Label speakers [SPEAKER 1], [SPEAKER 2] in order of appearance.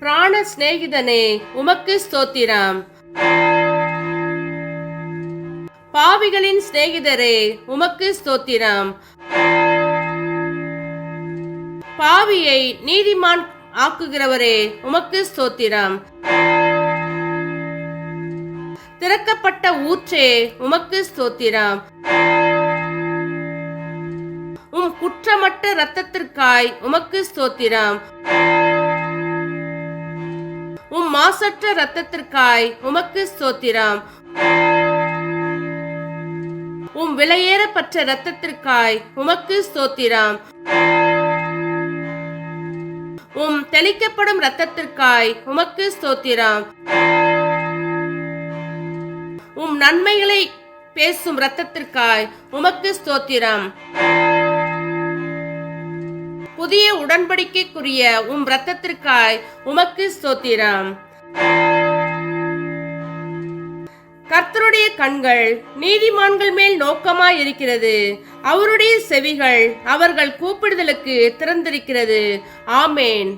[SPEAKER 1] பிராண சிநேகிதனே உமக்கு ஸ்தோத்திரம். பாவிகளின் சிநேகிதரே உமக்கு ஸ்தோத்திரம். பாவியை நீதிமான் ஆக்குகிறவரே உமக்கு ஸ்தோத்திரம். திறக்கப்பட்ட ஊற்றே உமக்கு ஸ்தோத்திரம். உம் குற்றமற்ற ரத்தத்திற்காய் உமக்கு ஸ்தோத்திரம். உம் மாசற்ற ரத்தத்திற்காய் உமக்கு ஸ்தோத்திரம். உம் விலையேறப்பட்ட ரத்தத்திற்காய் உமக்கு ஸ்தோத்திரம். உம் தெளிக்கப்படும் ரத்தத்திற்காய் உமக்கு ஸ்தோத்திரம். உம் நன்மைகளை பேசும் ரத்தத்திற்காய் உமக்கு ஸ்தோத்திரம். புதிய உடன்படிக்கைக்குரிய உம் இரத்தத்திற்காய் உமக்கு ஸ்தோத்திரம். கர்த்தருடைய கண்கள் நீதிமான்கள் மேல் நோக்கமாய் இருக்கிறது அவருடைய செவிகள் அவர்கள் கூப்பிடுதலுக்கு திறந்திருக்கிறது. ஆமேன்.